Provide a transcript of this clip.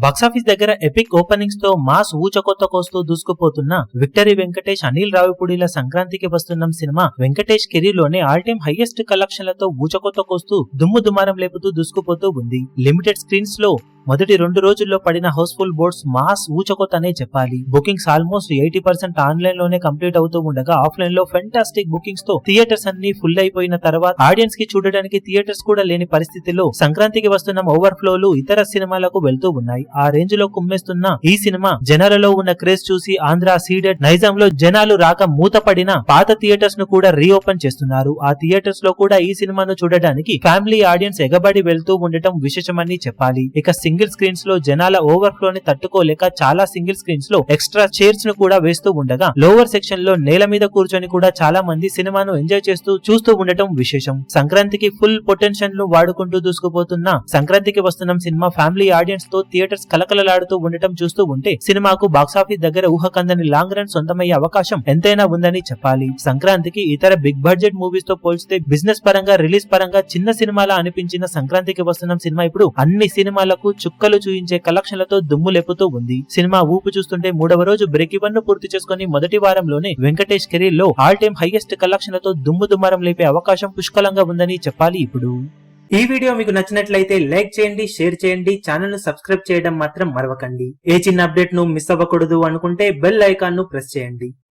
Box office దగ్గర epic ఓపెనింగ్స్తో mass ఊచకొత్తకొస్తూ దూసుకుపోతున్న విక్టరీ వెంకటేష్ అనిల్ రావిపూడిల సంక్రాంతికి వస్తున్న సినిమా వెంకటేష్ కెరీర్లోనే ఆల్ టైమ్ హైయెస్ట్ కలెక్షన్లతో ఊచకొత్తకొస్తూ దుమ్ము దుమారం లేపుతూ దూసుకుపోతూ ఉంది. లిమిటెడ్ స్క్రీన్స్లో మొదటి రెండు రోజుల్లో పడిన హౌస్ఫుల్ బోర్డ్స్ మాస్ ఊచకొత్తనే చెప్పాలి. బుకింగ్స్ ఆల్మోస్ట్ ఎయిటీ పర్సెంట్ ఆన్లైన్లోనే కంప్లీట్ అవుతూ ఉండగా ఆఫ్లైన్లో ఫెంటాస్టిక్ బుకింగ్స్తో థియేటర్స్ అన్ని ఫుల్ అయిపోయిన తర్వాత ఆడియన్స్కి చూడడానికి థియేటర్స్ కూడా లేని పరిస్థితిలో సంక్రాంతికి వస్తున్న ఓవర్ఫ్లోలు ఇతర సినిమాలకు వెళ్తూ ఉన్నాయి. ఆ రేంజ్లో కుమ్మేస్తున్న ఈ సినిమా జనాలలో ఉన్న క్రేజ్ చూసి ఆంధ్ర సీడెడ్ నైజాం లో జనాలు రాక మూతపడిన పాత థియేటర్స్ను కూడా రీఓపెన్ చేస్తున్నారు. ఆ థియేటర్స్లో కూడా ఈ సినిమాను చూడడానికి ఫ్యామిలీ ఆడియన్స్ ఎగబడి వెళ్తూ ఉండటం విశేషమని చెప్పాలి. ఇక సింగిల్ స్క్రీన్స్లో జనాల ఓవర్ఫ్లో ని తట్టుకోలేక చాలా సింగిల్ స్క్రీన్స్లో ఎక్స్ట్రా చైర్స్ను కూడా వేస్తూ ఉండగా లోవర్ సెక్షన్లో నేల మీద కూర్చొని కూడా చాలా మంది సినిమాను ఎంజాయ్ చేస్తూ చూస్తూ ఉండటం విశేషం. సంక్రాంతికి ఫుల్ పొటెన్షియల్ను వాడుకుంటూ దూసుకుపోతున్న సంక్రాంతికి వస్తున్న సినిమా ఫ్యామిలీ ఆడియన్స్తో థియేటర్స్ కలకలలాడుతూ ఉండటం చూస్తూ ఉంటే సినిమాకు బాక్సాఫీస్ దగ్గర ఊహకందని లాంగ్ రన్ సొంతమయ్యే అవకాశం ఎంతైనా ఉందని చెప్పాలి. సంక్రాంతికి ఇతర బిగ్ బడ్జెట్ మూవీస్తో పోల్చితే బిజినెస్ పరంగా రిలీజ్ పరంగా చిన్న సినిమాలా అనిపించిన సంక్రాంతికి వస్తున్న సినిమా ఇప్పుడు అన్ని సినిమాలకు చుక్కలు చూయించే కలెక్షన్లతో దుమ్ము లేపుతూ ఉంది. సినిమా ఊపు చూస్తుంటే మూడవ రోజు బ్రేక్ ఇవన్ను పూర్తి చేసుకుని మొదటి వారంలోనే వెంకటేష్ కెరీర్లో ఆల్ టైమ్ హైయెస్ట్ కలెక్షన్లతో దుమ్ము దుమారం లేపే అవకాశం పుష్కలంగా ఉందని చెప్పాలి ఇప్పుడు. ఈ వీడియో మీకు నచ్చినట్లయితే లైక్ చేయండి షేర్ చేయండి ఛానల్ను సబ్స్క్రైబ్ చేయడం మాత్రం మరవకండి. ఏ చిన్న అప్డేట్ను మిస్ అవ్వకూడదు అనుకుంటే బెల్ ఐకాన్ను ప్రెస్ చేయండి.